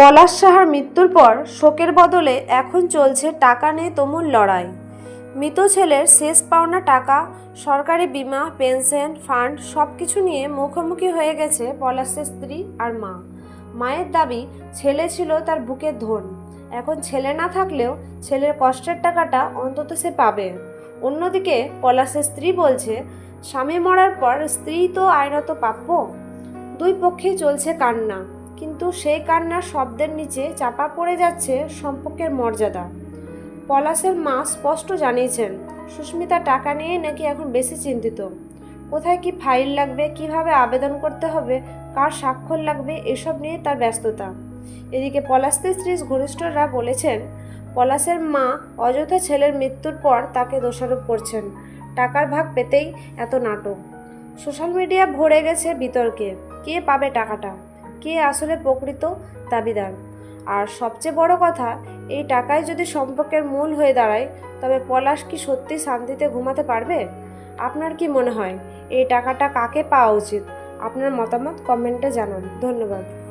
পলাশ সাহার মৃত্যুর পর শোকের বদলে এখন চলছে টাকা নিয়ে তুমুল লড়াই। মৃত ছেলের শেষ পাওনা টাকা, সরকারি বীমা, পেনশন, ফান্ড সব কিছু নিয়ে মুখোমুখি হয়ে গেছে পলাশের স্ত্রী আর মা। মায়ের দাবি, ছেলে ছিল তার বুকের ধন। এখন ছেলে না থাকলেও ছেলের কষ্টের টাকাটা অন্তত সে পাবে। অন্যদিকে পলাশের স্ত্রী বলছে, স্বামী মরার পর স্ত্রী তো আইনত প্রাপ্য। দুই পক্ষেই চলছে কান্না। কিন্তু সেই কান্নার শব্দের নিচে চাপা পড়ে যাচ্ছে সম্পর্কের মর্যাদা। পলাশের মা স্পষ্ট জানিয়েছেন, সুস্মিতা টাকা নিয়ে নাকি এখন বেশি চিন্তিত। কোথায় কি ফাইল লাগবে, কীভাবে আবেদন করতে হবে, কার স্বাক্ষর লাগবে, এসব নিয়ে তার ব্যস্ততা। এদিকে পলাশের স্ত্রী ঘনিষ্ঠরা বলেছেন, পলাশের মা অযথা ছেলের মৃত্যুর পর তাকে দোষারোপ করছেন। টাকার ভাগ পেতেই এত নাটক। সোশ্যাল মিডিয়া ভরে গেছে বিতর্কে, কে পাবে টাকাটা? কে আসলে প্রকৃত দাবিদার? আর সবচেয়ে বড় কথা, এই টাকায় যদি সম্পর্কের মূল হয়ে দাঁড়ায়, তবে পলাশ কি সত্যি শান্তিতে ঘুমাতে পারবে? আপনার কি মনে হয়, এই টাকাটা কাকে পাওয়া উচিত? আপনার মতামত কমেন্টে জানান। ধন্যবাদ।